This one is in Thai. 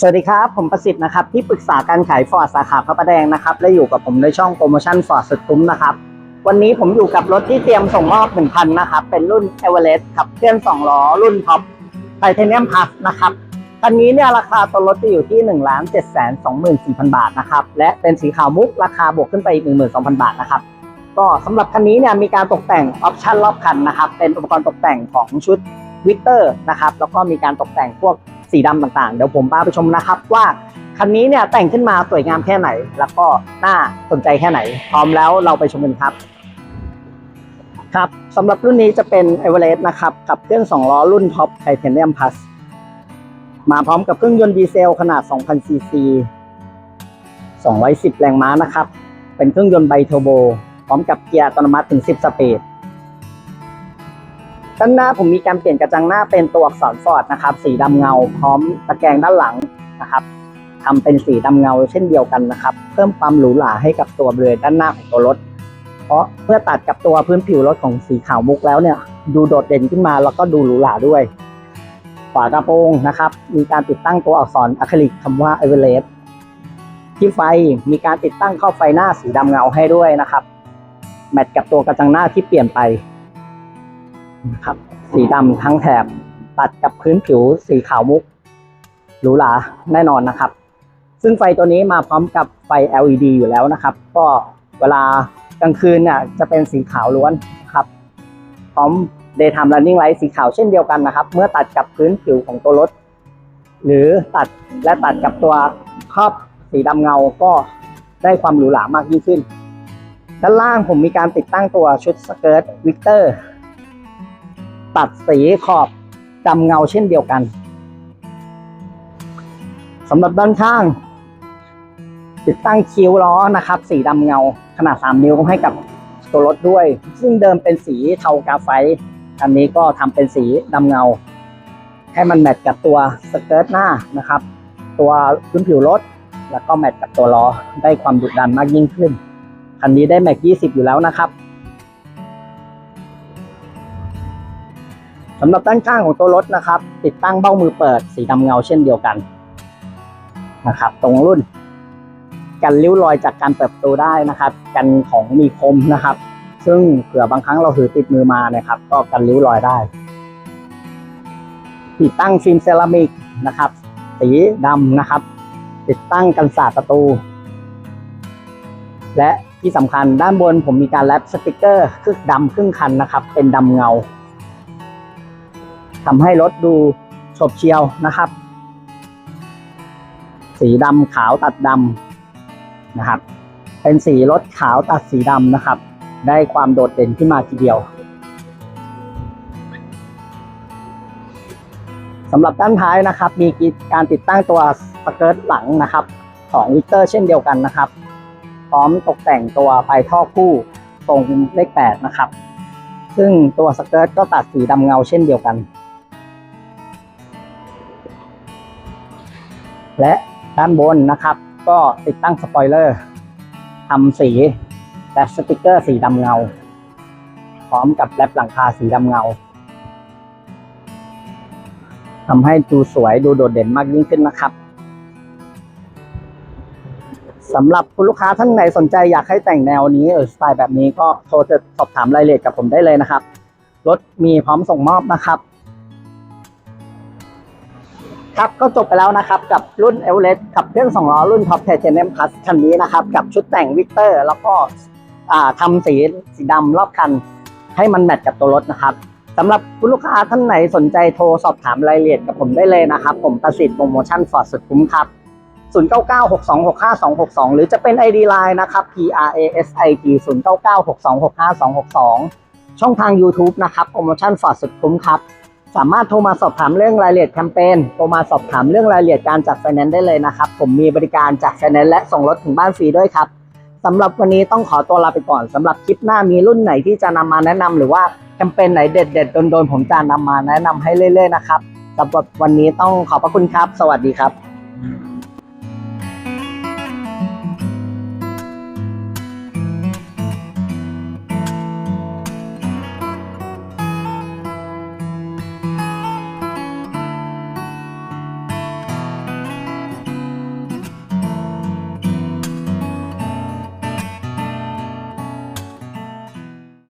สวัสดีครับ ผมประสิทธิ์นะครับที่ปรึกษาการขายฟอร์ดสาขาพระประแดงนะครับและอยู่กับผมในช่องโปรโมชั่นฟอร์ดสุดคุ้มนะครับ วันนี้ผมอยู่กับรถที่เตรียมส่งมอบ1,000นะครับ เป็นรุ่น e v e r e s t ขับเคลื่อน2ล้อรุ่นท็อปไทเทเนียมพัสนะครับคันนี้เนี่ยราคาตัวรถจะอยู่ที่1 7 2 4 0 0 0บาทนะครับและเป็นสีขาวมุกราคาบวกขึ้นไปอีก12,000บาทนะครับก็สำหรับคันนี้เนี่ยมีการตกแต่งออปชั่นรอบคันนะครับเป็นอุปกรณ์ตกแต่งของชุดวิกเตอร์นะครับแล้วก็มีการตกแต่งพวก สีดำต่างๆ เดี๋ยวผมพาไปชมนะครับว่าคันนี้เนี่ยแต่งขึ้นมาสวยงามแค่ไหน แล้วก็น่าสนใจแค่ไหน พร้อมแล้วเราไปชมกันครับ ครับสำหรับรุ่นนี้จะเป็น e v e r e s t นะครับขับเครื่อง2ล้อรุ่นท็อปไทเทเนียมพัสมาพร้อมกับเครื่องยนต์ดีเซลขนาด 2,000 ซีซี 210 แรงม้านะครับ เป็นเครื่องยนต์ไบเทอร์โบ พร้อมกับเกียร์อัตโนมัติถึง 10 สปีด ด้านหน้าผมมีการเปลี่ยนกระจังหน้าเป็นตัวอักษรฟอร์ดนะครับ สีดำเงาพร้อมตะแกรงด้านหลังนะครับทำเป็นสีดำเงาเช่นเดียวกันนะครับ เพิ่มความหรูหราให้กับตัวเบรด้านหน้าของตัวรถ เพราะเพื่อตัดกับตัวพื้นผิวรถของสีขาวมุกแล้วเนี่ย ดูโดดเด่นขึ้นมาแล้วก็ดูหรูหราด้วยฝากระโปรงนะครับ มีการติดตั้งตัวอักษรอะคริลิกคำว่า e v e r e s t ที่ไฟมีการติดตั้งข้อไฟหน้าสีดำเงาให้ด้วยนะครับ แมทกับตัวกระจังหน้าที่เปลี่ยนไป นะครับ สีดำทั้งแถบตัดกับพื้นผิวสีขาวมุกหรูหราแน่นอนนะครับ ซึ่งไฟตัวนี้มาพร้อมกับไฟ LED อยู่แล้วนะครับ ก็เวลากลางคืนเนี่ยจะเป็นสีขาวล้วนครับ พร้อม daytime running light สีขาวเช่นเดียวกันนะครับ เมื่อตัดกับพื้นผิวของตัวรถ หรือตัดและตัดกับตัวครอบสีดำเงาก็ได้ความหรูหรามากยิ่งขึ้น ด้านล่างผมมีการติดตั้งตัวชุดสเกิร์ตวิกเตอร์ ตัดสีขอบดำเงาเช่นเดียวกันสำหรับด้านข้าง ติดตั้งคิ้วล้อนะครับ สีดำเงาขนาด 3 นิ้วให้กับตัวรถด้วย ซึ่งเดิมเป็นสีเทากาไฟอันนี้ก็ทำเป็นสีดำเงา ให้มันแมทกับตัวสเกิร์ตหน้านะครับ ตัวพื้นผิวรถแล้วก็แมทกับตัวล้อได้ความดุดันมากยิ่งขึ้น คันนี้ได้แม็ก 20 อยู่แล้วนะครับ สำหรับด้านข้างของตัวรถนะครับ ติดตั้งเบ้ามือเปิดสีดำเงาเช่นเดียวกันนะครับ ตรงรุ่น กันริ้วรอยจากการเปิดประตูได้นะครับ กันของมีคมนะครับ ซึ่งเผื่อบางครั้งเราถือติดมือมานะครับ ก็กันริ้วรอยได้ ติดตั้งฟิล์มเซรามิกนะครับ สีดำนะครับ ติดตั้งกันสาดประตู และที่สำคัญด้านบนผมมีการแรปสติกเกอร์ครึ่งดำครึ่งคันนะครับ เป็นดำเงา ทำให้รถดูฉบเฉียวนะครับ สีดำขาวตัดดำนะครับ เป็นสีรถขาวตัดสีดำนะครับ ได้ความโดดเด่นขึ้นมาทีเดียวสำหรับด้านท้ายนะครับ มีการติดตั้งตัวสเกิร์ตหลังนะครับของวิกเตอร์เช่นเดียวกันนะครับ พร้อมตกแต่งตัวไฟท่อคู่ตรงเลข8นะครับ ซึ่งตัวสเกิร์ตก็ตัดสีดำเงาเช่นเดียวกัน และด้านบนนะครับ ก็ติดตั้งสปอยเลอร์ทำสีและสติกเกอร์สีดำเงา พร้อมกับแรปหลังคาสีดำเงาทำให้ดูสวยดูโดดเด่นมากยิ่งขึ้นนะครับสำหรับคุณลูกค้าท่านไหนสนใจอยากให้แต่งแนวนี้เออสไตล์แบบนี้ก็โทรจะสอบถามรายละเอียดกับผมได้เลยนะครับ รถมีพร้อมส่งมอบนะครับ ครับก็จบไปแล้วนะครับกับรุ่นเอ r เ s t ขับเครื่อง2ล้อรุ่น Top Titanium Plus คันนี้นะครับกับชุดแต่งวิกเตอร์แล้วก็อ่าทำสีสีดำรอบคัน ให้มันแมทกับตัวรถนะครับสำหรับคุณลูกค้าท่านไหนสนใจโทรสอบถามรายละเอียดกับผมได้เลยนะครับ ผมประสิทธิ์โปรโมชั่นฟอร์ดสุดคุ้มครับ 0996265262 หรือจะเป็น ID Line นะครับ P R A S I T 0996265262 ช่องทาง YouTube นะครับโปรโมชั่นฟอร์ดสุดคุ้มครับ สามารถโทรมาสอบถามเรื่องรายละเอียดแคมเปญ โทรมาสอบถามเรื่องรายละเอียดการจัดไฟแนนซ์ได้เลยนะครับ ผมมีบริการจัดไฟแนนซ์และส่งรถถึงบ้านฟรีด้วยครับสำหรับวันนี้ต้องขอตัวลาไปก่อนสำหรับคลิปหน้ามีรุ่นไหนที่จะนำมาแนะนำหรือว่าแคมเปญไหนเด็ดๆโดนๆผมจะนำมาแนะนำให้เรื่อย ๆ นะครับสำหรับวันนี้ต้องขอบพระคุณครับ สวัสดีครับ